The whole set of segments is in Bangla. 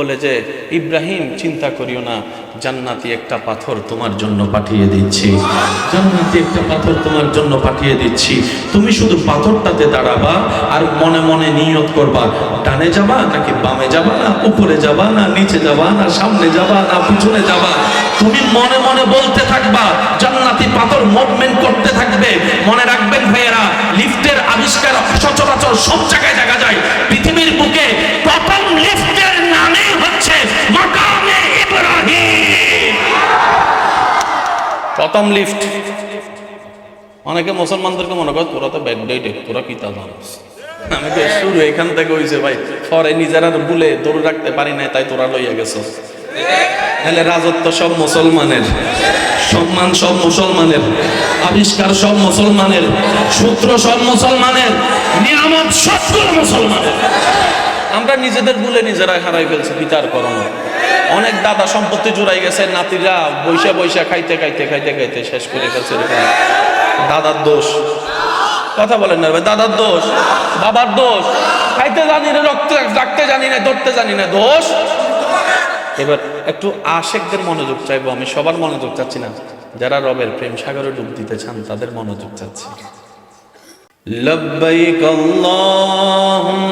বলে যে, ইব্রাহিম, চিন্তা করিও না, জান্নাতি একটা পাথর তোমার জন্য পাঠিয়ে দিচ্ছি। জান্নাতি একটা পাথর তোমার জন্য পাঠিয়ে দিচ্ছি। তুমি শুধু পাথরটাতে দাঁড়াবা আর মনে মনে নিয়ত করবা, ডানে যাবা নাকি বামে যাবা না, উপরে যাবা না, নিচে যাবা না, সামনে যাবা না, পিছনে যাবা। তুমি মনে মনে বলতে থাকবা, জান্নাতি পাথর মুভমেন্ট করতে থাকবে। মনে রাখবেন ভাইয়েরা লিফটের আবিষ্কার সচরাচর সব জায়গায় দেখা যায়। পৃথিবীর বুকে প্রথম লিফটের প্রথম লিফট। অনেকে মুসলমানদেরকে মনে করে, তোরা তো ব্যাড ডেটে তোরা কি তা আমি তো শুরু এখান থেকে হইছে, ভাই নিজেরা দৌড় রাখতে পারি নাই, তাই তোরা লইয়া গেছ তাহলে রাজত্ব সব মুসলমানের, সম্মান সব মুসলমানের, আবিষ্কার সব মুসলমানের, সূত্র সব মুসলমানের, নিয়ামত সবগুলো মুসলমানের। আমরা নিজেদের ভুলে নিজেরা হারাই ফেলছি, পিতার করণে অনেক দাদা সম্পত্তি জুড়াই গেছে, নাতিরা বৈশা বৈশা খাইতে খাইতে খাইতে খাইতে শেষ করে ফেলছে দাদার দোষ। কথা বলেন না ভাই, দাদার দোষ, বাবার দোষ। খাইতে জানি না রক্ত ডাকতে জানি না, ধরতে জানি না, দোষ। এবার একটু আশেকদের মনোযোগ চাইব, আমি সবার মনোযোগ চাচ্ছি না। যারা রবের প্রেম সাগরে ডুব দিতে চান, তাদের মনোযোগ চাচ্ছি। লব্বাইক আল্লাহুম্মা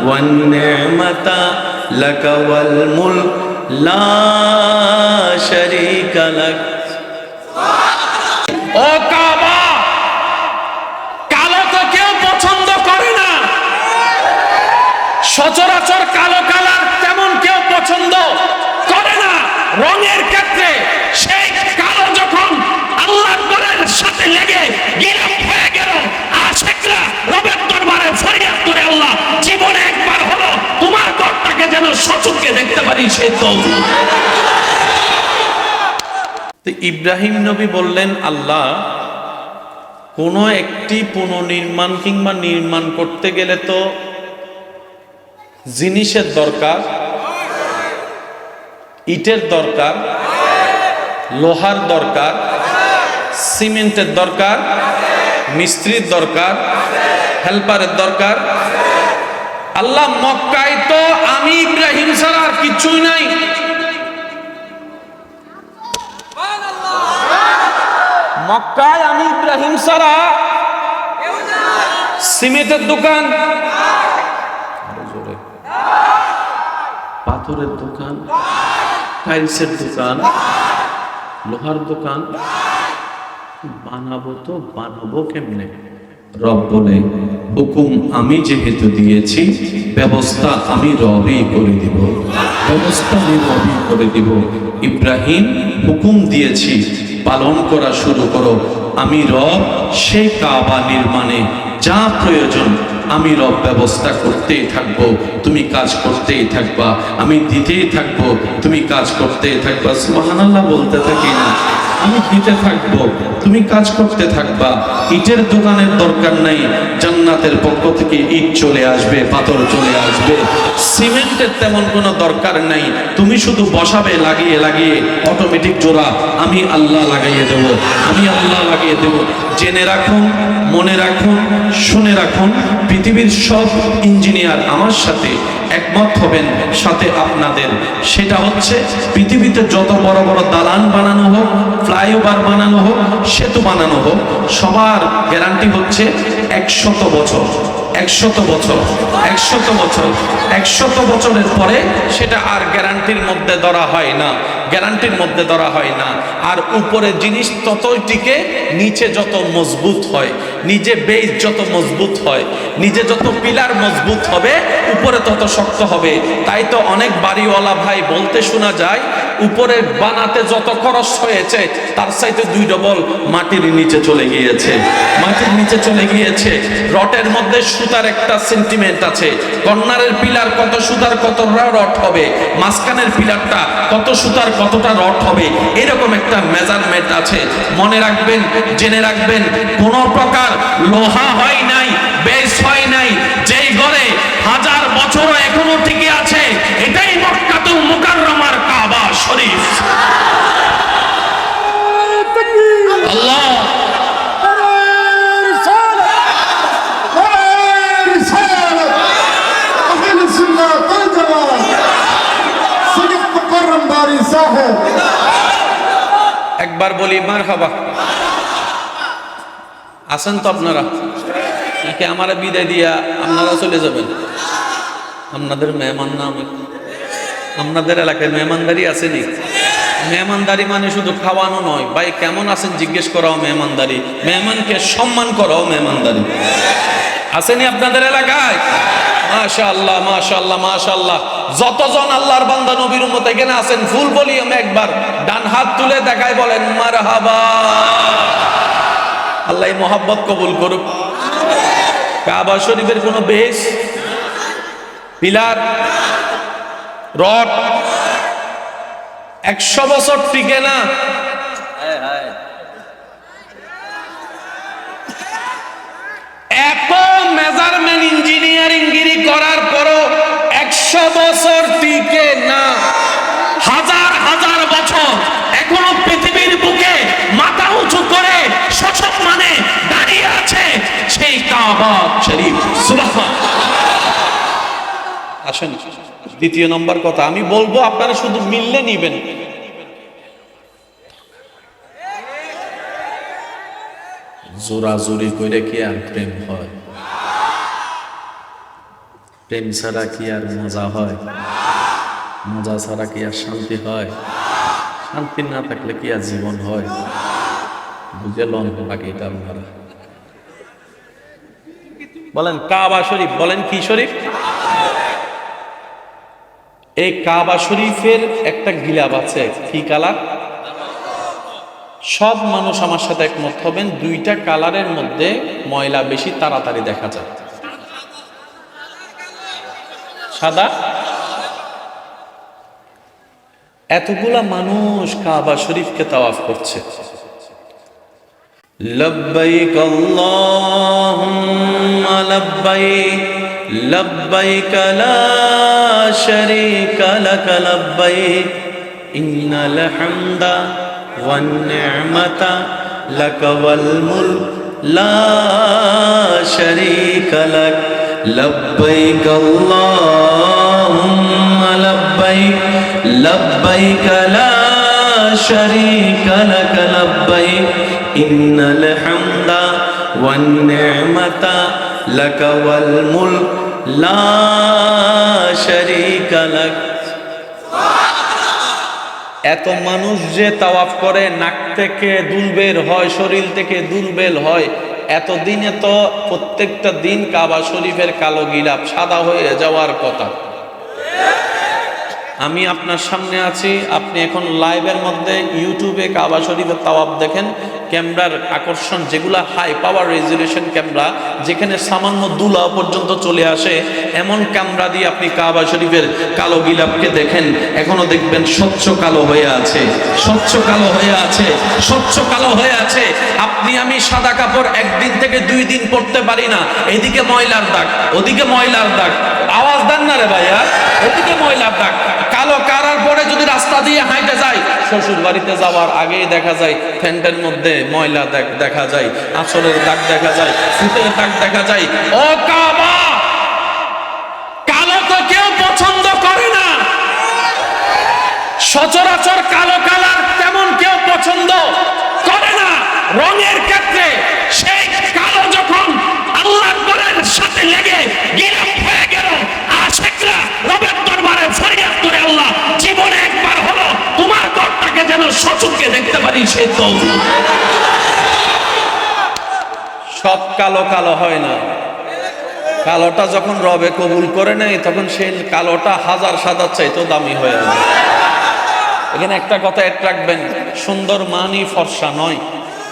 والنعمة لك والملك لا شريك لك ও কাবা কালো তো কেউ পছন্দ করে না সচরাচর কালো কালার তেমন কেউ পছন্দ করে না রঙের ক্ষেত্রে সেই কালো যখন আল্লাহর ঘরের সাথে লেগে গিরাম হয়ে গেল আশেকরা রবের সচুককে দেখতে পারি, সে তো ইব্রাহিম নবী বললেন, আল্লাহ, কোনো একটি পুনর্নির্মাণ কিংবা নির্মাণ করতে গেলে তো জিনিসের দরকার, ইটের দরকার, লোহার দরকার, সিমেন্টের দরকার, মিস্ত্রির দরকার, হেল্পারের দরকার আল্লাহ মক্কায় তো আমি ইব্রাহিম ছাড়া আর কিছুই নাই। মক্কায় আমি ইব্রাহিম ছাড়া সিমেন্টের দোকান। পাথরের দোকান, টাইলসের দোকান, লোহার দোকান। বানাবো তো বানাবো কেমনে? রব বলে হুকুম আমি যেহেতু দিয়েছি, ব্যবস্থা আমি রবই করে দিব। ব্যবস্থা আমি রবই করে দিব। ইব্রাহিম, হুকুম দিয়েছি, পালন করা শুরু করো। আমি রব সেই কাবা নির্মাণে যা প্রয়োজন আমি রব ব্যবস্থা করতেই থাকব, তুমি কাজ করতেই থাকবা, আমি দিতেই থাকব, তুমি কাজ করতেই থাকবা। সুবহানাল্লাহ বলতে থাকি না, আমি দিতে থাকব, তুমি কাজ করতে থাকবা। ইটের দোকানের দরকার নাই, জান্নাতের পক্ষ থেকে ইট চলে আসবে, পাথর চলে আসবে। সিমেন্টের তেমন কোনো দরকার নাই, তুমি শুধু বসাবে, লাগিয়ে লাগিয়ে অটোমেটিক জোড়া, আমি আল্লাহ লাগাইয়ে দেব, আমি আল্লাহ লাগিয়ে দেব। জেনে রাখুন, মনে রাখুন, শুনে রাখুন পৃথিবীর সব ইঞ্জিনিয়ার আমার সাথে একমত হবেন, সাথে আপনাদের। সেটা হচ্ছে পৃথিবীতে যত বড় বড় দালান বানানো হোক, ফ্লাইওভার বানানো হোক, সেতু বানানো হোক, সবার গ্যারান্টি হচ্ছে একশত বছর একশত বছর একশত বছর, একশত বছরের পরে সেটা আর গ্যারান্টির মধ্যে ধরা হয় না। গ্যারান্টির মধ্যে ধরা হয় না। আর উপরে জিনিস ততই টিকে, নিচে যত মজবুত হয়, নিজে বেশ যত মজবুত হয়, নিজে যত পিলার মজবুত হবে, উপরে তত শক্ত হবে। তাই তো অনেক বাড়িওয়ালা ভাই বলতে শোনা যায় উপরে বানাতে যত খরচ হয়েছে, তার চাইতে দুই ডবল মাটির নিচে চলে গিয়েছে। মাটির নিচে চলে গিয়েছে। রটের মধ্যে সুতার একটা সেন্টিমেন্ট আছে। কর্নারের পিলার কত সুতার, কতটা রট হবে? মাঝখানের পিলারটা কত সুতার, কতটা রড হবে? এরকম একটা মেজারমেন্ট আছে। মনে রাখবেন, জেনে রাখবেন, কোন প্রকার লোহা হয় নাই, বেশ হয় নাই। যেই ঘরে হাজার বছরও এখনও টিকে আছে, এটাই একবার বলি মার হাবা আছেন তো আপনারা? নাকি আমার বিদায় দিয়া আপনারা চলে যাবেন? আপনাদের মেহমান না আমি আপনাদের এলাকায় মেহমানদারি আসেনি মেহমানদারি মানে শুধু খাওয়ানো নয়। ভাই, কেমন আছেন জিজ্ঞেস করাও মেহমানদারি। মেহমানকে সম্মান করাও মেহমানদারি। আসেনি আপনাদের এলাকায়? মাশা আল্লাহ মাশা আল্লাহ মাশা আল্লাহ যতজন আল্লাহর বান্দা নবীর উম্মত এখানে আছেন, ফুল বলি একবার ডান হাত তুলে দেখায় বলেন, মারহাবা। আল্লাহ মোহাব্বত কবুল করুক। কাবা শরীফের কোনো বেশ, পিলার, রড, একশো বছর টিকে না। এত মেজারমেন্ট ইঞ্জিনিয়ারিং গিরি করার পরও একশো বছর টিকে না। হাজার হাজার বছর এখনও পৃথিবীর বুকে মাথা উঁচু করে সচক মানে দাঁড়িয়ে আছে সেই কাবা শরীফ। আসেন, দ্বিতীয় নম্বর কথা, আমি বলব আপনারা শুধু মিললে নিবেন। জোরাজোরি করে কি আর প্রেম হয়? প্রেম ছাড়া কি আর মজা হয়? মজা ছাড়া কি আর শান্তি হয়? শান্তি না থাকলে কি আর জীবন হয়? বুঝে লন বাকিটা আপনারা। বলেন কাবা শরীফ, বলেন কি শরীফ? এই কাবা শরীফের একটা গিলাপ আছে, কি কালার? সব মানুষ আমার সাথে একমত হবেন, দুইটা কালারের মধ্যে ময়লা বেশি তাড়াতাড়ি দেখা যায়। সাদা এতগুলা মানুষ কাবা শরীফকে তাওয়াফ করছে لبيك اللهم لبيك لبيك لا شريك لك لبيك إن الحمد والنعمة لك والملك لا شريك لك لبيك اللهم لبيك لبيك لا شريك لك لبيك إن الحمد والنعمة لك والملك لا شريك لك এত মানুষ যে তাওয়াফ করে নাক থেকে দুল বের হয় শরীর থেকে দুল বের হয় এতদিনে তো প্রত্যেকটা দিন কাবা শরীফের কালো গিলাপ সাদা হয়ে যাওয়ার কথা। আমি আপনার সামনে আছি, আপনি এখন লাইভের মধ্যে ইউটিউবে কাবা শরীফের তাওয়াব দেখেন। ক্যামেরার আকর্ষণ, যেগুলা হাই পাওয়ার রেজুলেশন ক্যামেরা, যেখানে সামান্য দুলা পর্যন্ত চলে আসে, এমন ক্যামেরা দিয়ে আপনি কাবা শরীফের কালো গিলাপকে দেখেন, এখনও দেখবেন স্বচ্ছ কালো হয়ে আছে, স্বচ্ছ কালো হয়ে আছে, স্বচ্ছ কালো হয়ে আছে। আপনি আমি সাদা কাপড় একদিন থেকে দুই দিন পরতে পারি না, এদিকে ময়লার দাগ, ওদিকে ময়লার দাগ। আওয়াজ দেন না রে ভাইয়া ওদিকে ময়লার দাগ। কালো কারার পরে যদি রাস্তা দিয়ে হাঁটে যায় শ্বশুর বাড়িতে যাওয়ার আগেই দেখা যায়, ফ্যান্টের মধ্যে ময়লা দেখা যায়, আঁচলের দাগ দেখা যায় ফুটের দাগ দেখা যায়। ও কাবা! কালো তো কেউ পছন্দ করে না। সচরাচর কালো কালার তেমন কেউ পছন্দ করে না। রঙের ক্ষেত্রে সেই কালো যখন আল্লাহ করের সাথে লেগে ঘরটাকে সচুকে দেখতে পারি, সে তো। সব কালো কালো হয় না। কালোটা যখন রবে কবুল করে নেয়, তখন সেই কালোটা হাজার সাদার চাইতেও দামি হয়ে যায়। এখানে একটা কথা এক রাখবেন, সুন্দর মানই ফর্সা নয়,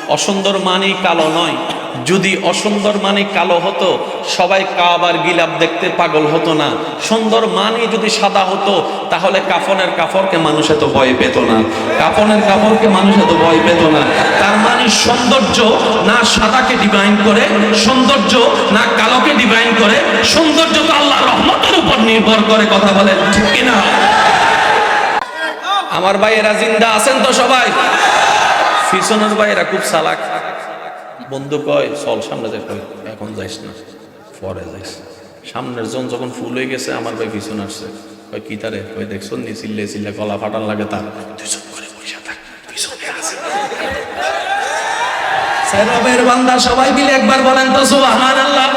অসুন্দর মানই কালো নয়। যদি অসুন্দর মানই কালো হতো, সবাই কাবার গিলাপ দেখতে পাগল হতো না। সুন্দর মানই যদি সাদা হতো, তাহলে কাফনের কাপড়কে মানুষ এত ভয় পেত না। কাফনের কাপড়কে মানুষ এত ভয় পেত না। তার মানে সৌন্দর্য না সাদাকে ডিভাইন করে, সৌন্দর্য না কালোকে ডিভাইন করে, সৌন্দর্য তো আল্লাহ রহমতের উপর নির্ভর করে, কথা বলেন ঠিক কিনা? আমার ভাইয়েরা জিন্দা আছেন তো সবাই? পিছনের ভাইয়েরা খুব চালাক। বন্ধু কয় চল সামনে যাই। কয় এখন যাইস না পরে যাইস। সামনের জন যখন ফুল হয়ে গেছে আমার ভাই পিছনে আসছে। কয় কি তারে? কয় দেখছ নি চিল্লে চিল্লে গলা ফাটান লাগে তার। তুই চুপ করে বসে থাক পিছনে আছে রবের বান্দা সবাই মিলে একবার বলেন তো সুবাহান আল্লাহ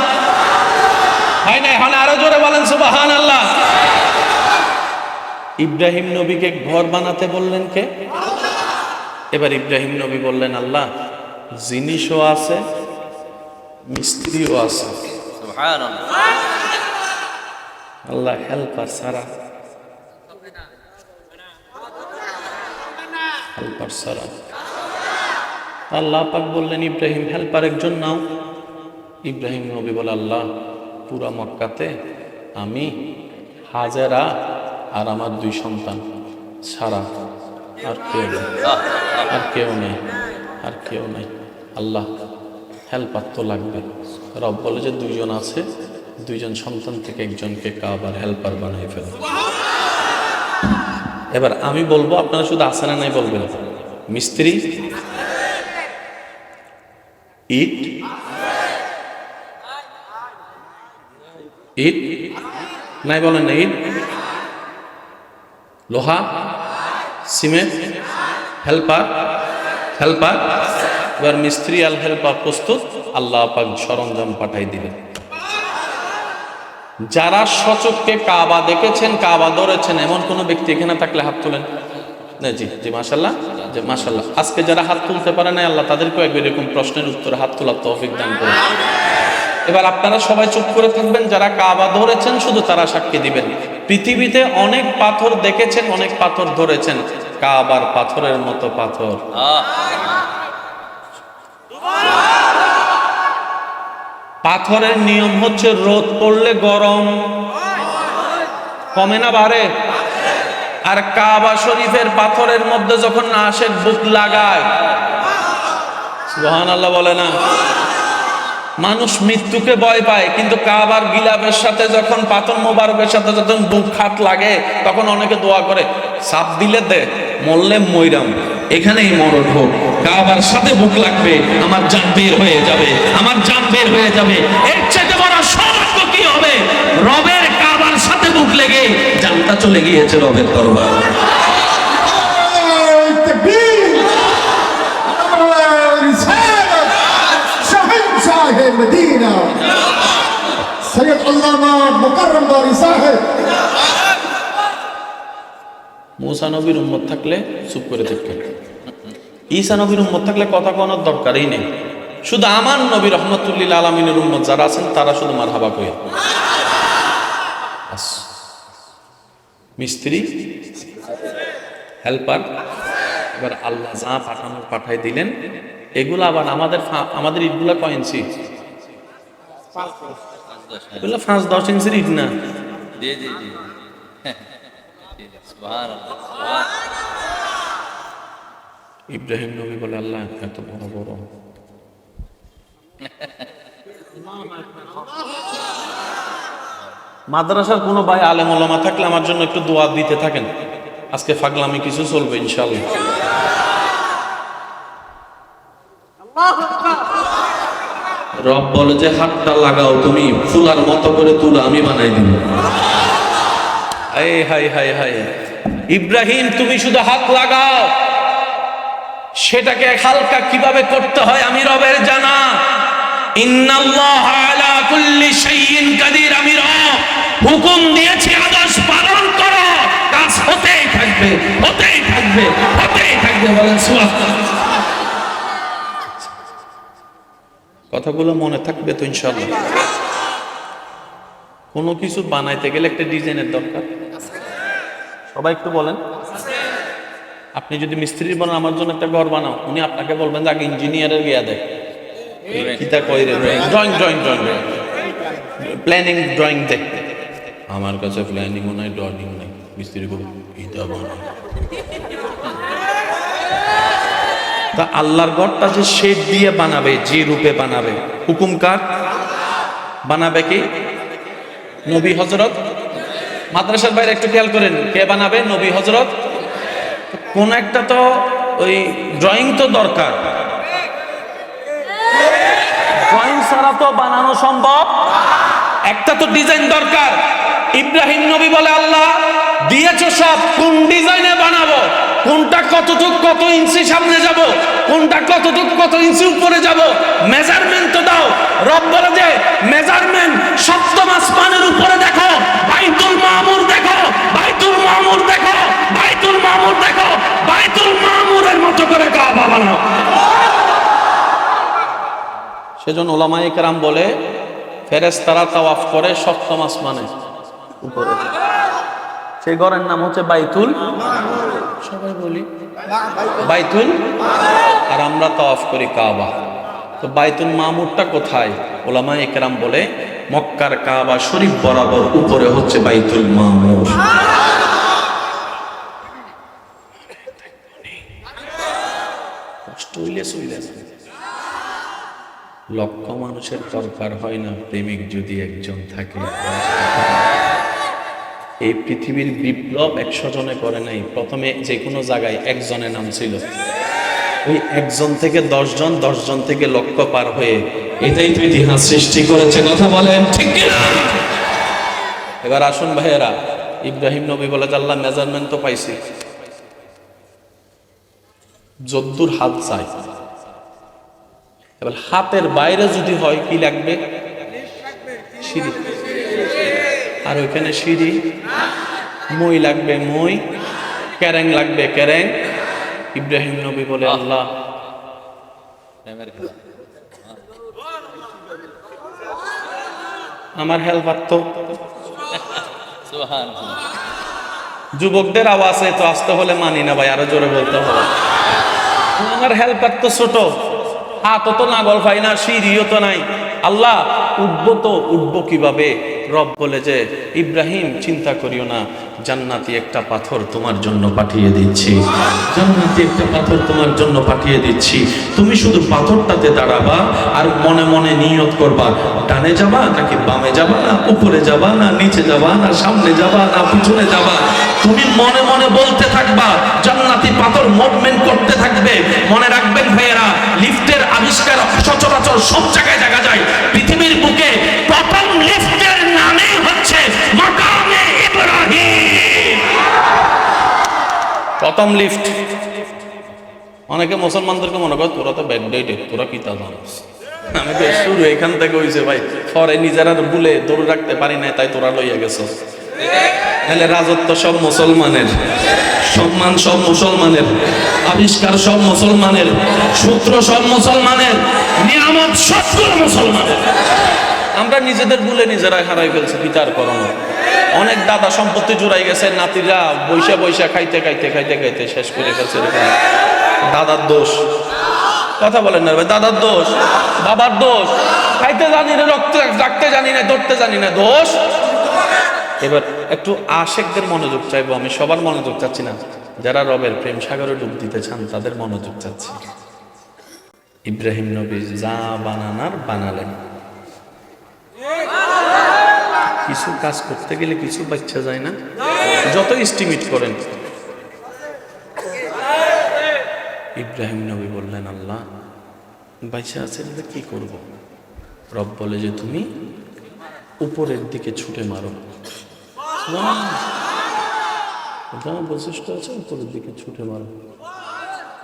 হয় না এখন আরও জোরে বলেন সুবাহান আল্লাহ ইব্রাহিম নবীকে ঘর বানাতে বললেন কে? এবার ইব্রাহিম নবী বললেন আল্লাহ জিনিসও আছে মিস্ত্রিও আছে। আল্লাহ হেল্পার সারা হেল্পার সারা আল্লাহ পাক বললেন ইব্রাহিম হেল্পার একজন নাও। ইব্রাহিম নবী বলে আল্লাহ পুরা মক্কাতে আমি হাজারা আর আমার দুই সন্তান সারা আর কেউ নেই। আর কেউ নেই। আর কেউ নেই। আল্লাহ হেল্পার তো লাগবে রব বলে যে দুইজন আছে, দুইজন সন্তান থেকে একজনকে কাবার হেল্পার বানাই ফেল। এবার আমি বলব, আপনারা শুধু আছে না নাই বলবেন। মিস্ত্রি, ইট ইট, নাই বলেন না, ইট, লোহা, সিমেন্ট, হেল্পার হেল্পার এবার মিস্ত্রি আল হেল্পার প্রস্তুত, আল্লাহ পাক সরঞ্জাম পাঠাই দিলেন যারা সচককে কাবা দেখেছেন, কাবা ধরেছেন, এমন কোনো ব্যক্তি এখানে থাকলে হাত তোলেন? জি জি মাশাল্লাহ যে মাশাল্লাহ আজকে যারা হাত তুলতে পারে না আল্লাহ তাদেরকেও একবার এরকম প্রশ্নের উত্তরে হাত তোলার তৌফিক দান করে এবার আপনারা সবাই চুপ করে থাকবেন, যারা কাবা ধরেছেন, শুধু তারা সাক্ষী দিবেন। পৃথিবীতে অনেক পাথর দেখেছেন, অনেক পাথর ধরেছেন, কাবার পাথরের মতো পাথর। পাথরের নিয়ম হচ্ছে রোদ পড়লে গরম। কমে না, বাড়ে। আর কাবা শরীফের পাথরের মধ্যে যখন আশেক বুক লাগায়। আল্লাহ বলে না? মানুষ মৃত্যুকে ভয় পায়, কিন্তু কাবার গিলাপের সাথে যখন, পাথর মোবারকের সাথে যখন বুক খাত লাগে, তখন অনেকে দোয়া করে, সাপ দিলে দে, মরলে মইরাম। এখানেই মরণ হোক কাবার সাথে বুক লাগবে আমার জান বের হয়ে যাবে আমার জান বের হয়ে যাবে এর চাইতে বড় সৌভাগ্য কি হবে রবের কাবার সাথে বুক লেগে জানটা চলে গিয়েছে রবের দরবার التكبير رسالة شهنشاه المدينة سيد علامة مكرم باري صاحب মুসা নবীর উম্মত থাকলে চুপ করে থাকবেন ঈসা নবীর উম্মত থাকলে কথা কোনোর দরকারই নেই। শুধু আমার নবী রহমতুল্লিল আলমিনের উম্মত যারা আছেন তারা শুধু মার হাবা কয়ে মিস্ত্রি হেল্পার এবার আল্লাহ যা পাঠানোর পাঠাই দিলেন এগুলো আবার আমাদের আমাদের ইটগুলা কয় ইঞ্চি? এগুলো পাঁচ দশ ইঞ্চির ইট না? জি জি জি। সুবহানাল্লাহ সুবহান ইব্রাহিম নবী বলে আল্লাহ এত বড় বড়। মাদ্রাসার কোনো ভাই আলেম ওলামা থাকলে আমার জন্য একটু দোয়া দিতে থাকেন। আজকে ফাগলামি কিছু চলবে ইনশাল্লাহ রব বলে যে হাতটা লাগাও তুমি, ফুলার মতো করে তুলা আমি বানাই দিব। এই হাই হাই হাই। ইব্রাহিম, তুমি শুধু হাত লাগাও। সেটাকে হালকা কীভাবে করতে হয় আমি রবের জানা। আমি রব। হুকুম দিয়েছি আদেশ পালন করো। কাজ হতেই থাকবে হতেই থাকবে হতেই থাকবে বলেন কথাগুলো মনে থাকবে তো ইনশাআল্লাহ। কোনো কিছু বানাইতে গেলে একটা ডিজাইনের দরকার। সবাই একটু বলেন। আপনি যদি মিস্ত্রি বানান আমার জন্য একটা ঘর বানাও উনি আপনাকে বলবেন যে আগে ইঞ্জিনিয়ারের গিয়া দেয় কিতা কই রে? Drawing drawing drawing planning drawing দেখ। আমার কাছে প্ল্যানিংও নাই ড্রয়িং নাই। মিস্ত্রি করে ইটা বানাও? তা আল্লাহর ঘরটা যে শেড দিয়ে বানাবে যে রূপে বানাবে হুকুম কার? বানাবে কি? নবী হজরত মাদ্রাসার বাইরে একটু খেয়াল করেন, কে বানাবে? নবী হজরত কোন একটা তো ওই ড্রয়িং তো দরকার। ড্রয়িং ছাড়া তো বানানো সম্ভব। একটা তো ডিজাইন দরকার। ইব্রাহিম নবী বলে, আল্লাহ, দিয়েছ সব, কোন ডিজাইনে বানাবো? কোনটা কতটুক কত ইঞ্চি সামনে যাব? কোনটা কতটুক কত ইঞ্চি উপরে যাব? মেজারমেন্ট তো দাও। রব বলে যে মেজারমেন্ট সপ্তম আসমানের উপরে দেখো, বাইতুল মামুর দেখো, বাইতুল মামুর দেখো, বাইতুল মামুর দেখো, বাইতুল মামুরের মতো করে কাবা বানাও। সেজন্য ওলামায়ে কেরাম বলে, ফেরেশতারা তাওয়াফ করে সপ্তম আসমানে, উপরে। সেই ঘরের নাম হচ্ছে বাইতুল সবাই বলি। বাইতুল আর আমরা তাওয়াফ করি কাবা। তো বাইতুল মামুরটা কোথায়? ওলামা একরাম বলে, মক্কার কাবা শরীফ বরাবর উপরে হচ্ছে বাইতুল মামুর। লক্ষ মানুষের দরকার হয় না, প্রেমিক যদি একজন থাকে এই পৃথিবীর বিপ্লব একশো জনে করে নাই। প্রথমে যে কোনো জায়গায় একজনে নাম ছিল। ওই একজন থেকে দশজন দশজন থেকে লক্ষ পার হয়ে এটাই তো ইতিহাস সৃষ্টি করেছে। কথা বলেন, ঠিক এবার আসুন ভাইয়েরা, ইব্রাহিম নবী বলে আল্লাহ মেজারমেন্ট তো পাইছি। যদ্দুর হাত চাই। এবার হাতের বাইরে যদি হয়, কি লাগবে? সিঁড়ি। আর ওইখানে সিঁড়ি। মই লাগবে মই ক্যারেং লাগবে ক্যারেং ইব্রাহিম নবী বলে আল্লাহ। আমার হেল্পার তো। যুবকদের আওয়াজে তো আসতে হলে মানি না ভাই আরও জোরে বলতে হবে। আমার হেল্পার তো ছোট হাতও তো নাগল পাই না সিঁড়িও তো নাই। আল্লাহ উঠবো তো উঠবো কীভাবে? রব বলে যে, ইব্রাহিম, চিন্তা করিও না, জান্নাতি একটা পাথর তোমার জন্য পাঠিয়ে দিচ্ছি। জান্নাতি একটা পাথর তোমার জন্য পাঠিয়ে দিচ্ছি। তুমি শুধু পাথরটাতে দাঁড়াবা আর মনে মনে নিয়ত করবা। ডানে যাবা নাকি বামে যাবা না উপরে যাবা না নিচে যাবা না সামনে যাবা না পিছনে যাবা। তুমি মনে মনে বলতে থাকবা, জান্নাতি পাথর মুভমেন্ট করতে থাকবে। মনে রাখবেন ভাইয়েরা, লিফটের আবিষ্কার সচরাচর সব জায়গায় দেখা যায়। পৃথিবীর বুকে প্রথম লিফটের প্রথম লিফট অনেকে মুসলমানদেরকে মনে করে, তোরা তো ব্যাড ডেটে তোরা কি তা আমি তো শুরু এখান থেকে হয়েছে ভাই, পরে নিজেরা ভুলে দৌড় রাখতে পারি না তাই তোরা লইয়া গেছো। তাহলে রাজত্ব সব মুসলমানের, সম্মান সব মুসলমানের, আবিষ্কার সব মুসলমানের, সূত্র সব মুসলমানের, নিয়ামত সবগুলো মুসলমানের। আমরা নিজেদের ভুলে নিজেরা হারাই ফেলছি পিতার করণ অনেক দাদা সম্পত্তি জুড়াই গেছে, নাতিরা বৈশা বৈশা খাইতে খাইতে খাইতে খাইতে শেষ করে ফেলছে দাদার দোষ। কথা বলেন না দাদার দোষ, বাবার দোষ। খাইতে জানি না, রক্ত রাখতে জানি না, ধরতে জানি না, দোষ। এবার একটু আশেকদের মনোযোগ চাইব আমি, সবার মনোযোগ চাচ্ছি না। যারা রবের প্রেম সাগরে ডুব দিতে চান, তাদের মনোযোগ চাচ্ছি। ইব্রাহিম নবী যা বানানার বানালেন। কিছু কাজ করতে গেলে কিছু বাচ্চা যায় না। যত এস্টিমেট করেন। ইব্রাহিম নবী বললেন, আল্লাহ বাইসা আছে কি করব? রব বলে যে, তুমি উপরের দিকে ছুটে মারো। যা বৈশিষ্ট্য আছে, উপরের দিকে ছুটে মারো।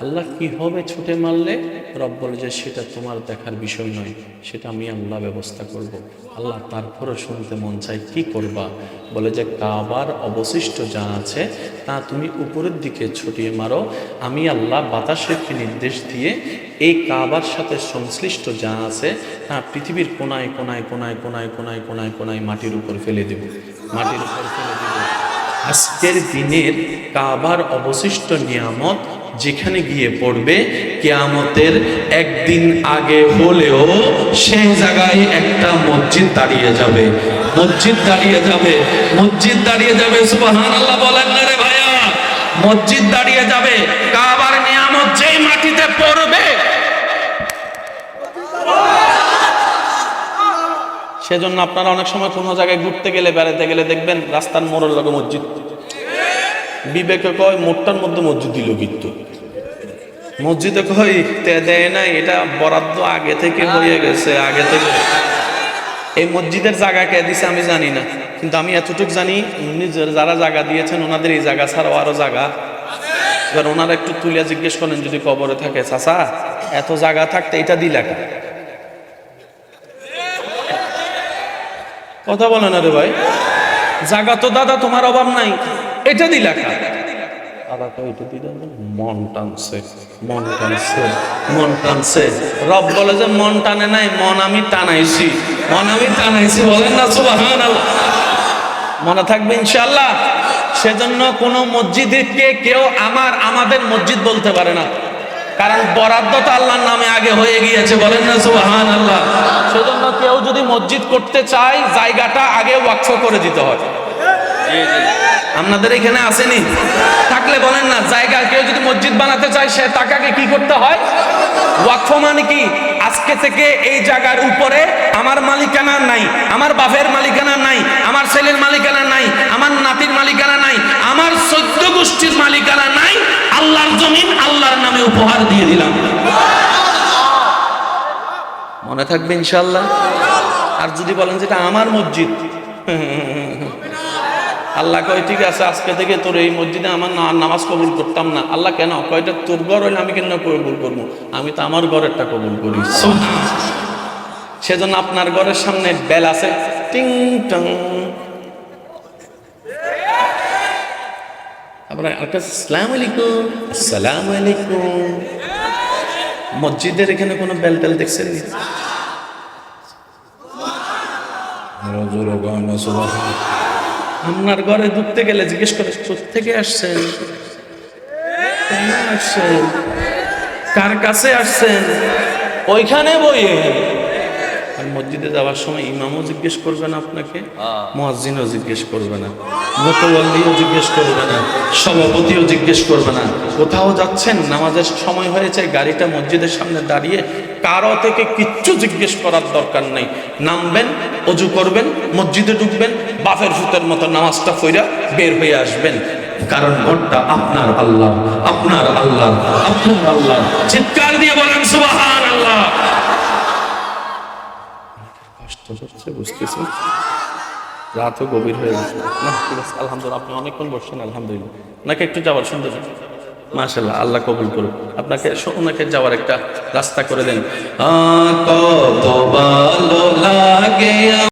আল্লাহ কি হবে ছুটে মারলে? রব বলে যে সেটা তোমার দেখার বিষয় নয়, সেটা আমি আল্লাহ ব্যবস্থা করব। আল্লাহ তারপরও শুনতে মন চাই কি করবা? বলে যে, কাবার অবশিষ্ট যা আছে, তা তুমি উপরের দিকে ছুটিয়ে মারো। আমি আল্লাহ বাতাসেরকে নির্দেশ দিয়ে এই কাবার সাথে সংশ্লিষ্ট যা আছে, তা পৃথিবীর কোনায় কোনায় কোনায় কোনায় কোনায় কোনায় কোনায় মাটির উপর ফেলে দেব। মাটির উপর ফেলে দেব। আজকের দিনের কাবার অবশিষ্ট নিয়ামত যেখানে গিয়ে পড়বে, কেয়ামতের একদিন আগে হলেও সেই জায়গায় একটা মসজিদ দাঁড়িয়ে যাবে। মসজিদ দাঁড়িয়ে যাবে, মসজিদ দাঁড়িয়ে যাবে সুবহান আল্লাহ বলেন না রে ভাইয়া। মসজিদ দাঁড়িয়ে যাবে, কাবার নিয়ামত যেই মাটিতে পড়বে। সেজন্য আপনারা অনেক সময় কোনো জায়গায় ঘুরতে গেলে, বেড়াতে গেলে দেখবেন রাস্তার মোড়ের লগে মসজিদ। বিবেকে কয় মোটটার মধ্যে মসজিদ দিল কিন্তু মসজিদে কই তে দেয় না এটা বরাদ্দ আগে থেকে হয়ে গেছে, আগে থেকে। এই মসজিদের জায়গা কে দিছে আমি জানি না, কিন্তু আমি এতটুকু জানি, নিজের যারা জায়গা দিয়েছেন, ওনাদের এই জায়গা ছাড়াও আরও জায়গা। এবার ওনারা একটু তুলিয়া জিজ্ঞেস করেন, যদি কবরে থাকে, চাচা, এত জায়গা থাকতে এটা দিলা কেন? কথা বলে না রে ভাই। জায়গা তো দাদা, তোমার অভাব নাই। এটা দিলা তো এটা দিলা? মন মন রব বলে যে মন টানে নাই, মন মন বলেন না মনে সেজন্য কোনো মসজিদকে কেউ আমার, আমাদের মসজিদ বলতে পারে না। কারণ বরাদ্দ তো আল্লাহর নামে আগে হয়ে গিয়েছে, বলেন না সুবহান আল্লাহ সেজন্য কেউ যদি মসজিদ করতে চায়, জায়গাটা আগে ওয়াকফ করে দিতে হয়। আপনাদের এখানে আসেনি? থাকলে বলেন না, জায়গা কেউ যদি মসজিদ বানাতে চায়, সে টাকাকে কি করতে হয়? মানে কি? আজকে থেকে এই জায়গার উপরে আমার মালিকানা নাই, আমার বাপের মালিকানা নাই, আমার ছেলের মালিকানা নাই, আমার নাতির মালিকানা নাই, আমার চোদ্দ গোষ্ঠীর মালিকানা নাই, আল্লাহর জমিন আল্লাহর নামে উপহার দিয়ে দিলাম। মনে থাকবে ইনশাল্লাহ আর যদি বলেন যেটা আমার মসজিদ আল্লাহ কয় ঠিক আছে আজকে থেকে তোর এই মসজিদে আমার না- নামাজ কবুল করতাম না। আল্লাহ কেন? কয়টা? তোর ঘর হইলে আমি কেন কবুল করব? আমি তো আমার ঘরেরটা কবুল করি। সেজন্য আপনার ঘরের সামনে বেল আছে টিং টং। আপনার একটা সালাম আলাইকুম। সালাম আলাইকুম। মসজিদের এখানে কোনো বেল টেল দেখছেন নি? আপনার ঘরে ঢুকতে গেলে জিজ্ঞেস করে থেকে আসছেন? কেন আসছেন? কার কাছে আসছেন? ওইখানে বইয়ে। আর মসজিদে যাওয়ার সময় ইমামও জিজ্ঞেস করবে না আপনাকে মহাজিনও জিজ্ঞেস করবে না মোতওয়াল্লিও জিজ্ঞেস করবে না সভাপতিও জিজ্ঞেস করবে না। কোথাও যাচ্ছেন? নামাজের সময় হয়েছে, গাড়িটা মসজিদের সামনে দাঁড়িয়ে কারও থেকে কিচ্ছু জিজ্ঞেস করার দরকার নেই। নামবেন, অজু করবেন, মসজিদে ঢুকবেন, বাফের ফুতের মতো নামাজটা ফইরা বের হয়ে আসবেন। কারণ ঘরটা আপনার আল্লাহ আপনার আল্লাহ আপনার আল্লাহ। চিৎকার দিয়ে বলেন সুবাহান আল্লাহ কষ্ট হচ্ছে বুঝতেছি রাতও গভীর হয়ে গেছে। আলহামদুলিল্লাহ, আপনি অনেকক্ষণ বসছেন, আলহামদুলিল্লাহ। নাকি একটু যাওয়ার সুন্দর? মাশাল্লাহ আল্লাহ কবুল করুক। আপনাকে ওনাকে যাওয়ার একটা রাস্তা করে দেন। কত ভালো লাগে